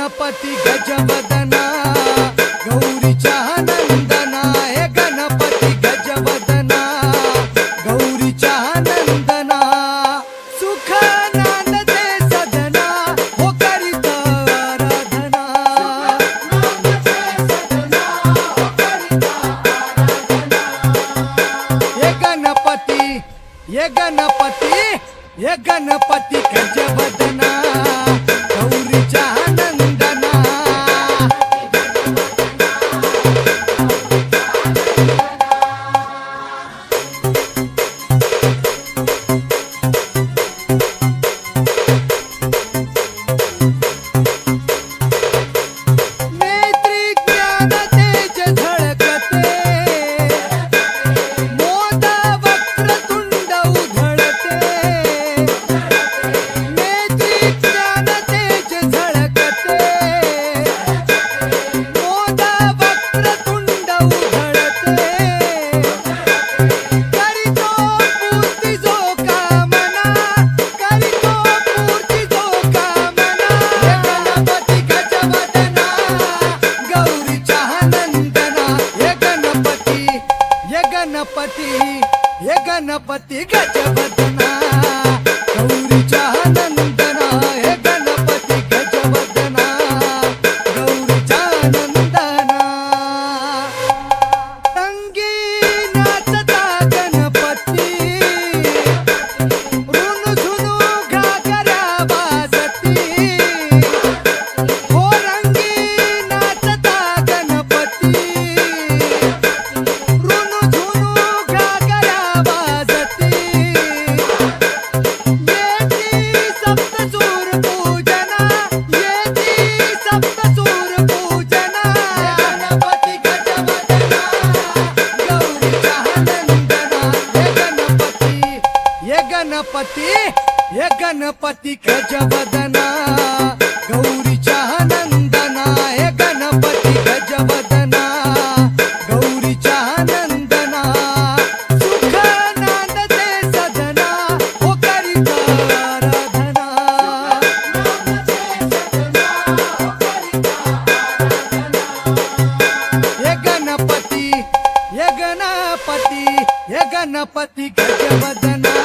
गणपती गजवदना गौरीच्या नंदना हे गणपती गजवदना गौरीच्या नंदना सुख नांदते सदना हो आराधना. ये गणपति ये गणपती ये गणपती गजवदना. हे गणपती गजवदना गौरीच्या गणपती हे गणपती गजवदना गौरीच्या नंदना हे गणपती गजवदना गौरीच्या नंदना सुख नांदते सदना हो करीत आराधना। हे गणपती हे गणपती हे गणपती गजवदना